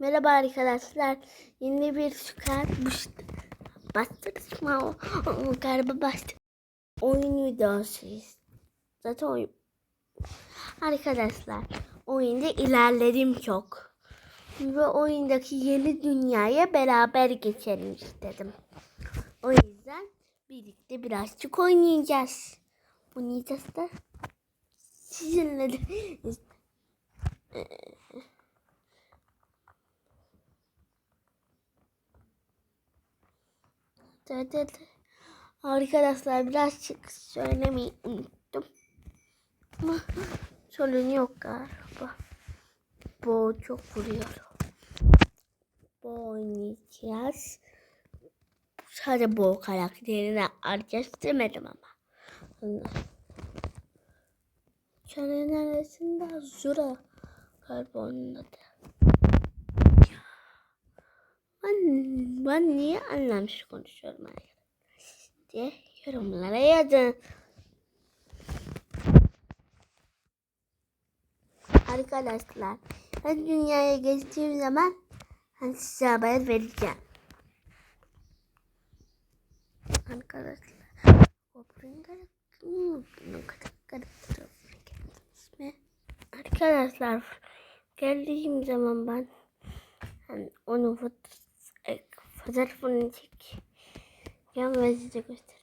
Merhaba arkadaşlar. Yeni bir çıkar. O, galiba bastı. Oyun videosuyuz. Zaten oyun. Arkadaşlar oyunda ilerledim çok. Ve oyundaki yeni dünyaya beraber geçelim istedim. O yüzden birlikte birazcık oynayacağız. Oynayacağız da sizinle de Evet. Arkadaşlar birazcık söylemeyi unuttum. Ama sorun yok galiba. Bu çok vuruyor. Bu oynayacağız. Sadece bu karakterini arayacağız demedim ama. Çarenin arasında Zura galiba onun adı. Ben, niye anlamsız konuşuyorum diye yorumlara yazın. Arkadaşlar ben dünyaya geçtiğim zaman size haber vereceğim. Arkadaşlar Arkadaşlar geldiğim zaman ben yani onun fotoğrafını çekeceğim ve size göstereceğim.